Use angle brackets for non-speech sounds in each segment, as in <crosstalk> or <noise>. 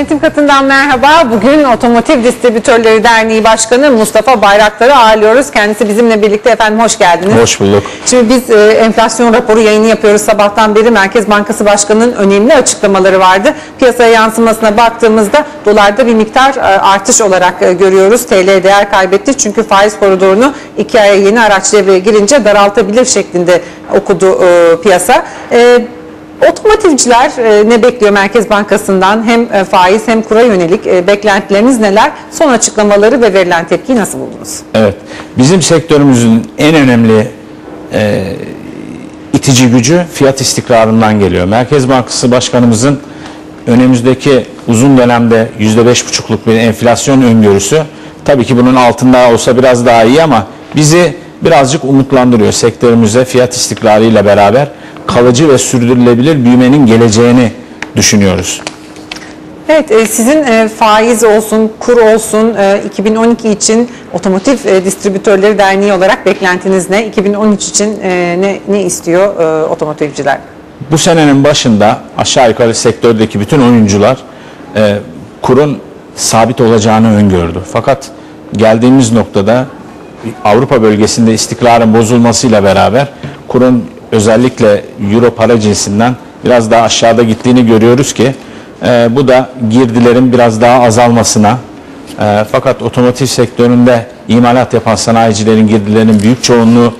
Yönetim Katı'ndan merhaba. Bugün Otomotiv Distribütörleri Derneği Başkanı Mustafa Bayraktar'ı ağırlıyoruz. Kendisi bizimle birlikte efendim hoş geldiniz. Hoş bulduk. Şimdi biz e, enflasyon raporu yayını yapıyoruz. Sabahtan beri Merkez Bankası Başkanı'nın önemli açıklamaları vardı. Piyasaya yansımasına baktığımızda dolarda bir miktar e, artış olarak e, görüyoruz. TL değer kaybetti çünkü faiz koridorunu iki aya yeni araç devreye girince daraltabilir şeklinde okudu e, piyasa. E, Otomotivciler e, ne bekliyor Merkez Bankası'ndan? Hem e, faiz hem kura yönelik e, beklentileriniz neler? Son açıklamaları ve verilen tepkiyi nasıl buldunuz? Evet. Bizim sektörümüzün en önemli e, itici gücü fiyat istikrarından geliyor. Merkez Bankası Başkanımızın önümüzdeki uzun dönemde %5,5'luk bir enflasyon öngörüsü tabii ki bunun altında olsa biraz daha iyi ama bizi birazcık umutlandırıyor sektörümüze fiyat istikrarıyla beraber kalıcı ve sürdürülebilir büyümenin geleceğini düşünüyoruz. Evet, e, sizin e, faiz olsun, kur olsun e, 2012 için Otomotiv e, Distribütörleri Derneği olarak beklentiniz ne? 2013 için e, ne, ne istiyor e, otomotivciler? Bu senenin başında aşağı yukarı sektördeki bütün oyuncular e, kurun sabit olacağını öngördü. Fakat geldiğimiz noktada Avrupa bölgesinde istikrarın bozulmasıyla beraber kurun özellikle euro para cinsinden biraz daha aşağıda gittiğini görüyoruz ki e, bu da girdilerin biraz daha azalmasına e, fakat otomotiv sektöründe imalat yapan sanayicilerin girdilerinin büyük çoğunluğu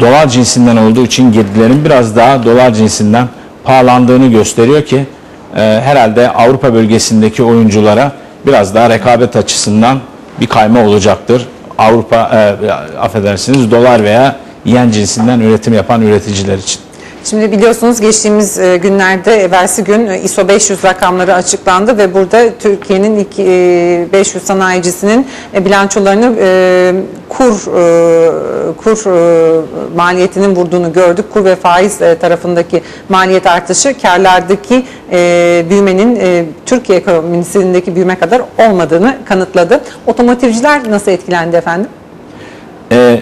dolar cinsinden olduğu için girdilerin biraz daha dolar cinsinden pahalandığını gösteriyor ki e, herhalde Avrupa bölgesindeki oyunculara biraz daha rekabet açısından bir kayma olacaktır. Avrupa e, affedersiniz dolar veya yen cinsinden üretim yapan üreticiler için. Şimdi biliyorsunuz geçtiğimiz e, günlerde evvelsi gün e, ISO 500 rakamları açıklandı ve burada Türkiye'nin ilk e, 500 sanayicisinin bilançolarını kur kur maliyetinin vurduğunu gördük. Kur ve faiz tarafındaki maliyet artışı karlardaki büyümenin Türkiye ekonomisindeki büyüme kadar olmadığını kanıtladı. Otomotivciler nasıl etkilendi efendim? E,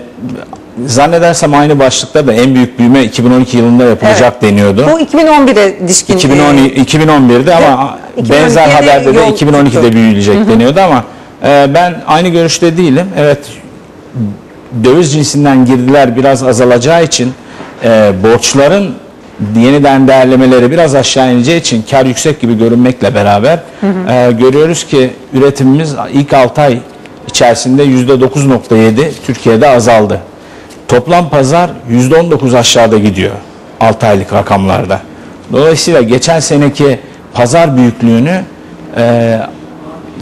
zannedersem aynı başlıkta da en büyük büyüme 2012 yılında yapılacak Evet. deniyordu. Bu 2011'e dişkin. 2010 e, 2011'de ama 2012'de benzer haberde de yol 2012'de tuttu. büyüyecek deniyordu ama e, ben aynı görüşte değilim. Evet döviz cinsinden girdiler biraz azalacağı için e, borçların yeniden değerlemeleri biraz aşağı ineceği için kar yüksek gibi görünmekle beraber e, görüyoruz ki üretimimiz ilk 6 ay içerisinde %9.7 Türkiye'de azaldı. Toplam pazar %19 aşağıda gidiyor 6 aylık rakamlarda. Dolayısıyla geçen seneki pazar büyüklüğünü e,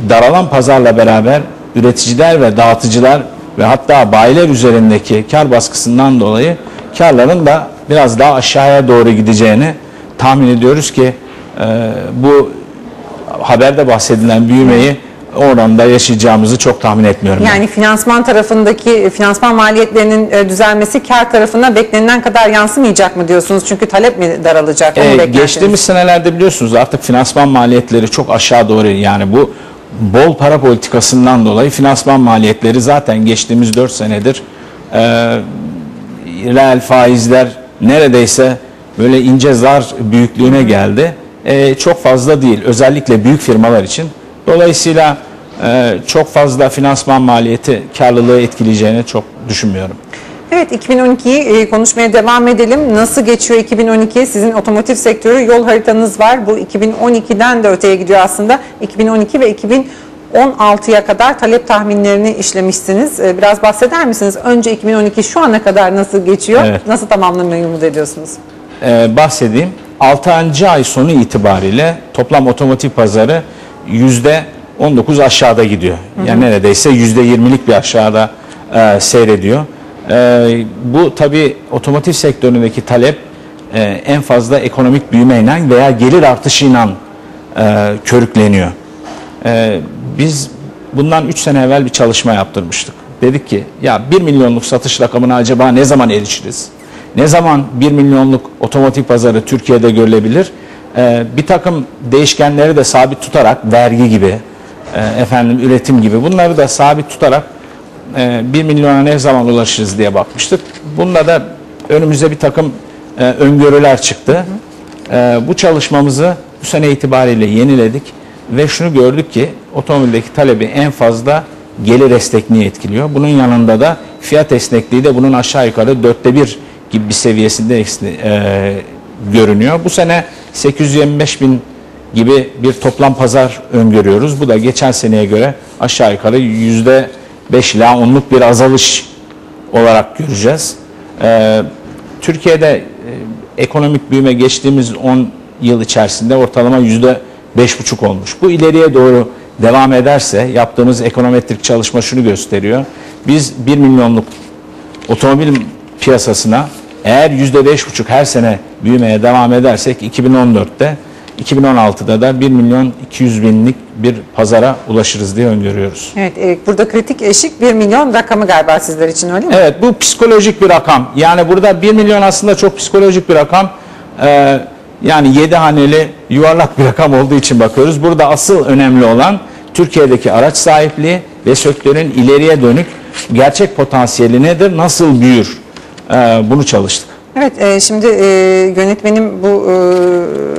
daralan pazarla beraber üreticiler ve dağıtıcılar ve hatta bayiler üzerindeki kar baskısından dolayı karların da biraz daha aşağıya doğru gideceğini tahmin ediyoruz ki e, bu haberde bahsedilen büyümeyi oranda yaşayacağımızı çok tahmin etmiyorum. ben. Yani finansman tarafındaki finansman maliyetlerinin e, düzelmesi kar tarafına beklenilen kadar yansımayacak mı diyorsunuz? Çünkü talep mi daralacak? Ee, geçtiğimiz senelerde biliyorsunuz artık finansman maliyetleri çok aşağı doğru yani bu bol para politikasından dolayı finansman maliyetleri zaten geçtiğimiz 4 senedir e, reel faizler neredeyse böyle ince zar büyüklüğüne geldi. E, çok fazla değil özellikle büyük firmalar için. Dolayısıyla e, çok fazla finansman maliyeti karlılığı etkileyeceğini çok düşünmüyorum. Evet 2012'yi e, konuşmaya devam edelim. Nasıl geçiyor 2012? Sizin otomotiv sektörü yol haritanız var. Bu 2012'den de öteye gidiyor aslında. 2012 ve 2016'ya kadar talep tahminlerini işlemişsiniz. E, Biraz bahseder misiniz? Önce 2012 şu ana kadar nasıl geçiyor? Evet. Nasıl tamamlamayı umut ediyorsunuz? Ee, bahsedeyim. 6. ay sonu itibariyle toplam otomotiv pazarı %19 aşağıda gidiyor. Yani neredeyse %20'lik bir aşağıda e, seyrediyor. E, bu tabi otomotiv sektöründeki talep e, en fazla ekonomik büyümeyle veya gelir artışıyla e, körükleniyor. E, biz bundan 3 sene evvel bir çalışma yaptırmıştık. Dedik ki ya 1 milyonluk satış rakamına acaba ne zaman erişiriz? Ne zaman 1 milyonluk otomotiv pazarı Türkiye'de görülebilir? Ee, bir takım değişkenleri de sabit tutarak vergi gibi, e, efendim üretim gibi bunları da sabit tutarak e, 1 milyona ne zaman ulaşırız diye bakmıştık. Bununla da önümüze bir takım e, öngörüler çıktı. E, bu çalışmamızı bu sene itibariyle yeniledik ve şunu gördük ki otomobildeki talebi en fazla gelir esnekliği etkiliyor. Bunun yanında da fiyat esnekliği de bunun aşağı yukarı dörtte bir gibi bir seviyesinde e, görünüyor. Bu sene 825 bin gibi bir toplam pazar öngörüyoruz. Bu da geçen seneye göre aşağı yukarı yüzde 5 ila 10'luk bir azalış olarak göreceğiz. Ee, Türkiye'de e, ekonomik büyüme geçtiğimiz 10 yıl içerisinde ortalama yüzde 5,5 olmuş. Bu ileriye doğru devam ederse yaptığımız ekonometrik çalışma şunu gösteriyor. Biz 1 milyonluk otomobil piyasasına eğer yüzde beş buçuk her sene büyümeye devam edersek 2014'te 2016'da da 1 milyon 200 binlik bir pazara ulaşırız diye öngörüyoruz. Evet, e, burada kritik eşik 1 milyon rakamı galiba sizler için öyle mi? Evet bu psikolojik bir rakam. Yani burada 1 milyon aslında çok psikolojik bir rakam. Ee, yani 7 haneli yuvarlak bir rakam olduğu için bakıyoruz. Burada asıl önemli olan Türkiye'deki araç sahipliği ve sektörün ileriye dönük gerçek potansiyeli nedir, nasıl büyür? Ee, bunu çalıştık. Evet, e, şimdi e, yönetmenim bu e,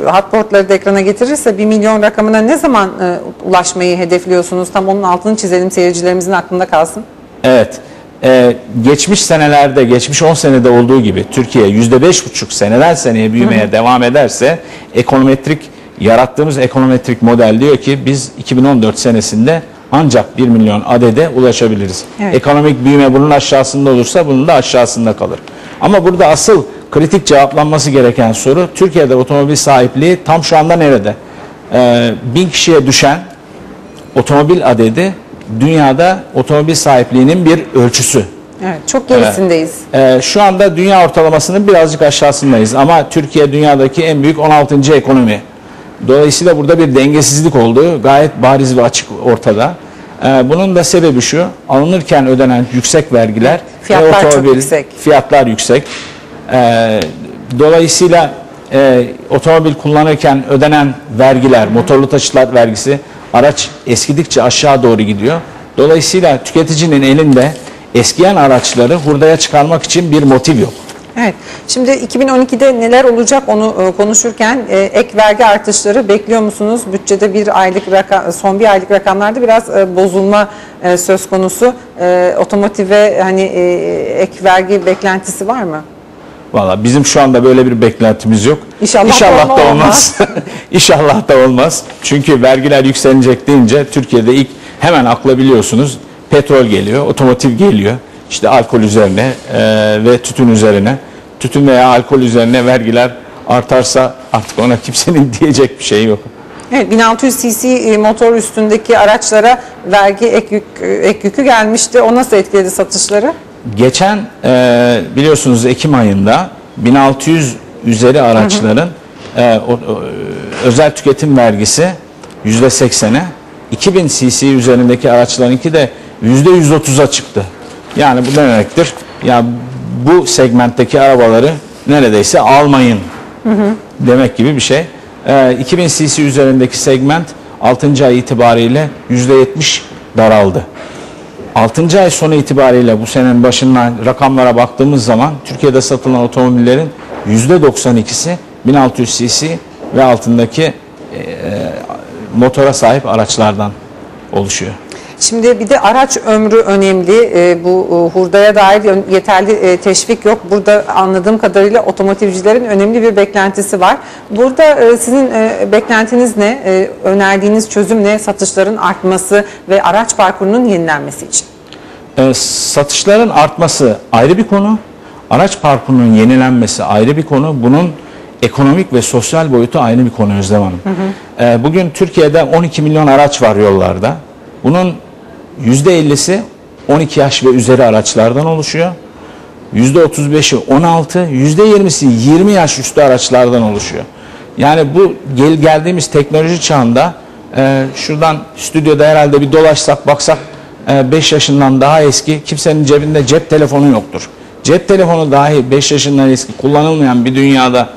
hotboardları da ekrana getirirse 1 milyon rakamına ne zaman e, ulaşmayı hedefliyorsunuz? Tam onun altını çizelim seyircilerimizin aklında kalsın. Evet. Ee, geçmiş senelerde, geçmiş 10 senede olduğu gibi Türkiye %5,5 seneden seneye büyümeye devam ederse ekonometrik yarattığımız ekonometrik model diyor ki biz 2014 senesinde ancak 1 milyon adede ulaşabiliriz. Evet. Ekonomik büyüme bunun aşağısında olursa bunun da aşağısında kalır. Ama burada asıl kritik cevaplanması gereken soru Türkiye'de otomobil sahipliği tam şu anda nerede? Ee, bin kişiye düşen otomobil adedi dünyada otomobil sahipliğinin bir ölçüsü. Evet, çok gerisindeyiz. Ee, şu anda dünya ortalamasının birazcık aşağısındayız ama Türkiye dünyadaki en büyük 16. ekonomi. Dolayısıyla burada bir dengesizlik olduğu gayet bariz ve açık ortada. Ee, bunun da sebebi şu, alınırken ödenen yüksek vergiler Fiyatlar çok yüksek. fiyatlar yüksek. Ee, dolayısıyla e, otomobil kullanırken ödenen vergiler, motorlu taşıtlar vergisi araç eskidikçe aşağı doğru gidiyor. Dolayısıyla tüketicinin elinde eskiyen araçları hurdaya çıkarmak için bir motiv yok. Evet. Şimdi 2012'de neler olacak onu e, konuşurken e, ek vergi artışları bekliyor musunuz? Bütçede bir aylık rakam, son bir aylık rakamlarda biraz e, bozulma söz konusu. Otomotive hani ek vergi beklentisi var mı? Valla bizim şu anda böyle bir beklentimiz yok. İnşallah da da olmaz. olmaz. <laughs> İnşallah da olmaz. Çünkü vergiler yükselecek deyince Türkiye'de ilk hemen akla biliyorsunuz petrol geliyor, otomotiv geliyor. İşte alkol üzerine e, ve tütün üzerine. Tütün veya alkol üzerine vergiler artarsa artık ona kimsenin <laughs> diyecek bir şey yok. Evet, 1600 cc e, motor üstündeki araçlara vergi ek, yük, e, ek yükü gelmişti. O nasıl etkiledi satışları? Geçen e, biliyorsunuz Ekim ayında 1600 üzeri araçların e, o- o, özel tüketim vergisi %80'e 2000 cc üzerindeki araçlarınki de %130'a çıktı. Yani bu ne demektir? Ya bu segmentteki arabaları neredeyse almayın demek gibi bir şey. E, 2000 cc üzerindeki segment 6. ay itibariyle %70 daraldı. 6. ay sonu itibariyle bu senenin başından rakamlara baktığımız zaman Türkiye'de satılan otomobillerin %92'si 1600 cc ve altındaki e, motora sahip araçlardan oluşuyor. Şimdi bir de araç ömrü önemli. E, bu e, hurdaya dair yeterli e, teşvik yok. Burada anladığım kadarıyla otomotivcilerin önemli bir beklentisi var. Burada e, sizin e, beklentiniz ne? E, önerdiğiniz çözüm ne? Satışların artması ve araç parkurunun yenilenmesi için. E, satışların artması ayrı bir konu. Araç parkurunun yenilenmesi ayrı bir konu. Bunun ekonomik ve sosyal boyutu ayrı bir konu Özlem Hanım. E, bugün Türkiye'de 12 milyon araç var yollarda. Bunun %50'si 12 yaş ve üzeri araçlardan oluşuyor. %35'i 16, %20'si 20 yaş üstü araçlardan oluşuyor. Yani bu gel geldiğimiz teknoloji çağında e, şuradan stüdyoda herhalde bir dolaşsak baksak 5 yaşından daha eski kimsenin cebinde cep telefonu yoktur. Cep telefonu dahi 5 yaşından eski kullanılmayan bir dünyada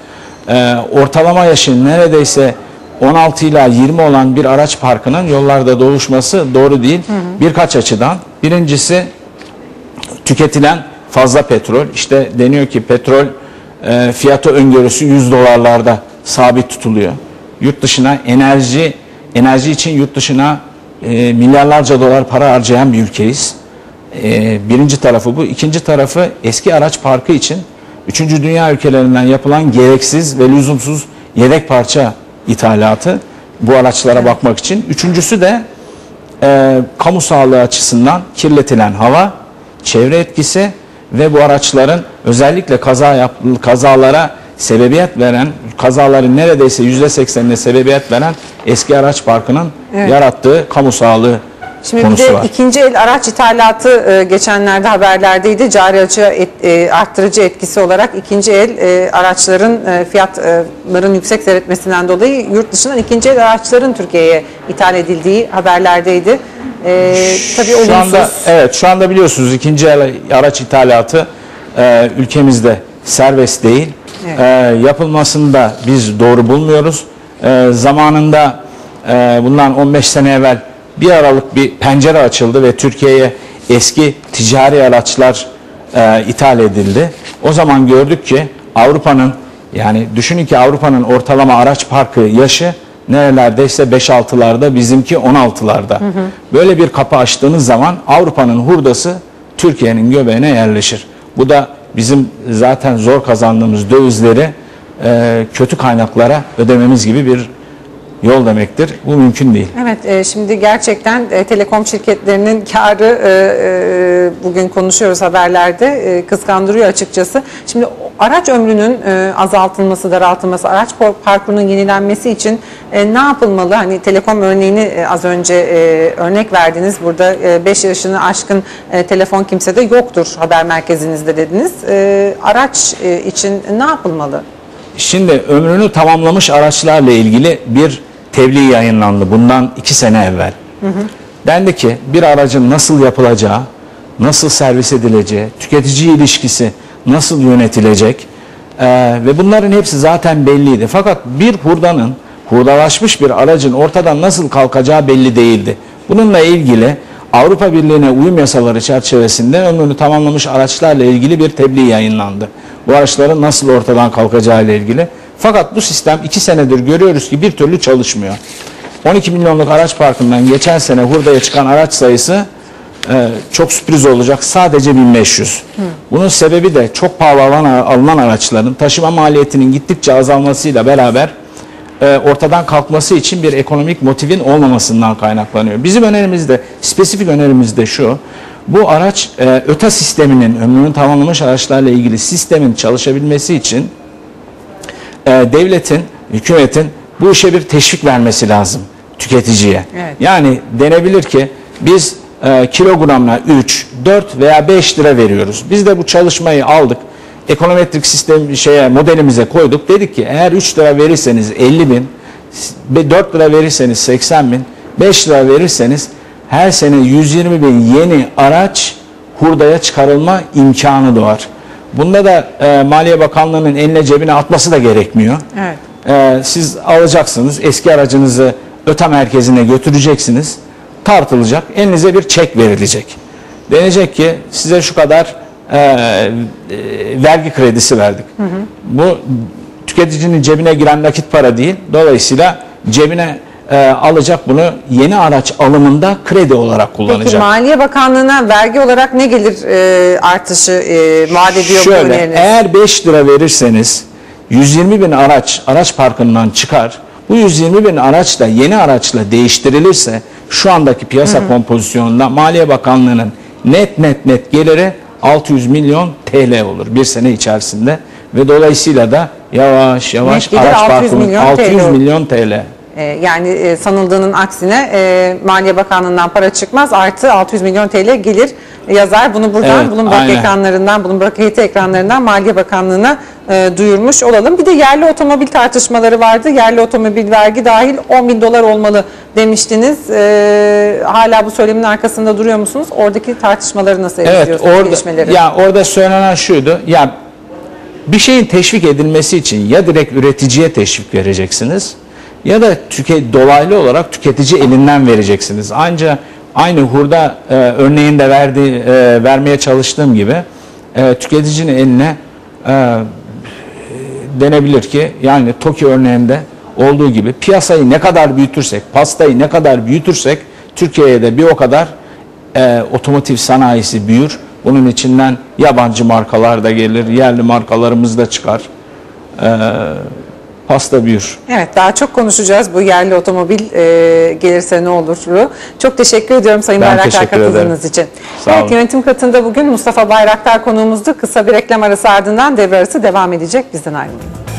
e, ortalama yaşı neredeyse 16 ila 20 olan bir araç parkının yollarda doluşması doğru değil. Birkaç açıdan. Birincisi tüketilen fazla petrol. İşte deniyor ki petrol e, fiyatı öngörüsü 100 dolarlarda sabit tutuluyor. Yurt dışına enerji enerji için yurt dışına e, milyarlarca dolar para harcayan bir ülkeyiz. E, birinci tarafı bu. İkinci tarafı eski araç parkı için üçüncü dünya ülkelerinden yapılan gereksiz ve lüzumsuz yedek parça ithalatı bu araçlara bakmak için. Üçüncüsü de e, kamu sağlığı açısından kirletilen hava, çevre etkisi ve bu araçların özellikle kaza yap, kazalara sebebiyet veren, kazaların neredeyse %80'ine sebebiyet veren eski araç parkının Evet. yarattığı kamu sağlığı Şimdi bir de var. ikinci el araç ithalatı e, geçenlerde haberlerdeydi. Cari açığa et- e, arttırıcı etkisi olarak ikinci el e, araçların e, fiyatların yüksek seyretmesinden dolayı yurt dışından ikinci el araçların Türkiye'ye ithal edildiği haberlerdeydi. E, tabii Şu olumsuz. anda evet şu anda biliyorsunuz ikinci el araç ithalatı e, ülkemizde serbest değil. Evet. E, yapılmasını da biz doğru bulmuyoruz. E, zamanında e, bundan 15 sene evvel bir aralık bir pencere açıldı ve Türkiye'ye eski ticari araçlar e, ithal edildi. O zaman gördük ki Avrupa'nın yani düşünün ki Avrupa'nın ortalama araç parkı yaşı nerelerdeyse 5-6'larda bizimki 16'larda. Böyle bir kapı açtığınız zaman Avrupa'nın hurdası Türkiye'nin göbeğine yerleşir. Bu da bizim zaten zor kazandığımız dövizleri e, kötü kaynaklara ödememiz gibi bir yol demektir. Bu mümkün değil. Evet, e, şimdi gerçekten e, telekom şirketlerinin karı e, e, bugün konuşuyoruz haberlerde e, kıskandırıyor açıkçası. Şimdi araç ömrünün e, azaltılması, daraltılması, araç parkurunun yenilenmesi için e, ne yapılmalı? Hani telekom örneğini e, az önce e, örnek verdiniz. Burada 5 yaşını aşkın e, telefon kimsede yoktur haber merkezinizde dediniz. E, araç e, için ne yapılmalı? Şimdi ömrünü tamamlamış araçlarla ilgili bir tebliğ yayınlandı bundan iki sene evvel. Dendi ki bir aracın nasıl yapılacağı, nasıl servis edileceği, tüketici ilişkisi nasıl yönetilecek eee, ve bunların hepsi zaten belliydi. Fakat bir hurdanın, hurdalaşmış bir aracın ortadan nasıl kalkacağı belli değildi. Bununla ilgili Avrupa Birliği'ne uyum yasaları çerçevesinde ömrünü tamamlamış araçlarla ilgili bir tebliğ yayınlandı. Bu araçların nasıl ortadan kalkacağı ile ilgili. Fakat bu sistem iki senedir görüyoruz ki bir türlü çalışmıyor. 12 milyonluk araç parkından geçen sene hurdaya çıkan araç sayısı e, çok sürpriz olacak. Sadece 1500. Bunun sebebi de çok pahalı alan, alınan araçların taşıma maliyetinin gittikçe azalmasıyla beraber e, ortadan kalkması için bir ekonomik motivin olmamasından kaynaklanıyor. Bizim önerimiz de, spesifik önerimiz de şu. Bu araç e, öta sisteminin, ömrünü tamamlamış araçlarla ilgili sistemin çalışabilmesi için e, devletin, hükümetin bu işe bir teşvik vermesi lazım tüketiciye. Evet. Yani denebilir ki biz e, kilogramına 3, 4 veya 5 lira veriyoruz. Biz de bu çalışmayı aldık. Ekonometrik sistem şeye modelimize koyduk. Dedik ki eğer 3 lira verirseniz 50 bin, 4 lira verirseniz 80 bin, 5 lira verirseniz her sene 120 bin yeni araç hurdaya çıkarılma imkanı doğar. Bunda da e, Maliye Bakanlığı'nın eline cebine atması da gerekmiyor. Evet. Ee, siz alacaksınız eski aracınızı öte merkezine götüreceksiniz. Tartılacak elinize bir çek verilecek. Denecek ki size şu kadar e, e, vergi kredisi verdik. Bu tüketicinin cebine giren nakit para değil. Dolayısıyla cebine e, alacak bunu yeni araç alımında kredi olarak Peki kullanacak. Maliye Bakanlığı'na vergi olarak ne gelir e, artışı e, vaat ediyor bu Şöyle öneriniz? eğer 5 lira verirseniz 120 bin araç araç parkından çıkar. Bu 120 bin araç da yeni araçla değiştirilirse şu andaki piyasa kompozisyonunda Maliye Bakanlığı'nın net net net geliri 600 milyon TL olur bir sene içerisinde ve dolayısıyla da yavaş yavaş Net araç 600 parkının milyon 600 TL. milyon TL. E, yani e, sanıldığının aksine e, Maliye Bakanlığı'ndan para çıkmaz artı 600 milyon TL gelir yazar. Bunu buradan Evet, Bloomberg aynen. ekranlarından, Bloomberg heyeti ekranlarından Maliye Bakanlığı'na e, duyurmuş olalım. Bir de yerli otomobil tartışmaları vardı. Yerli otomobil vergi dahil 10 bin dolar olmalı demiştiniz. E, hala bu söylemin arkasında duruyor musunuz? Oradaki tartışmaları nasıl Evet izliyorsunuz? orada gelişmeleri? ya orada söylenen şuydu. Ya bir şeyin teşvik edilmesi için ya direkt üreticiye teşvik vereceksiniz ya da tüke, dolaylı olarak tüketici elinden vereceksiniz. Ancak aynı hurda e, örneğinde verdi, e, vermeye çalıştığım gibi e, tüketicinin eline e, denebilir ki yani TOKİ örneğinde olduğu gibi piyasayı ne kadar büyütürsek, pastayı ne kadar büyütürsek Türkiye'ye de bir o kadar e, otomotiv sanayisi büyür. Bunun içinden yabancı markalar da gelir, yerli markalarımız da çıkar. E, pasta büyür. Evet daha çok konuşacağız bu yerli otomobil e, gelirse ne olur. Çok teşekkür ediyorum Sayın Ben Bayraktar katıldığınız için. Sağ evet olun. yönetim katında bugün Mustafa Bayraktar konuğumuzdu. Kısa bir reklam arası ardından devre arası devam edecek. Bizden ayrılmayın.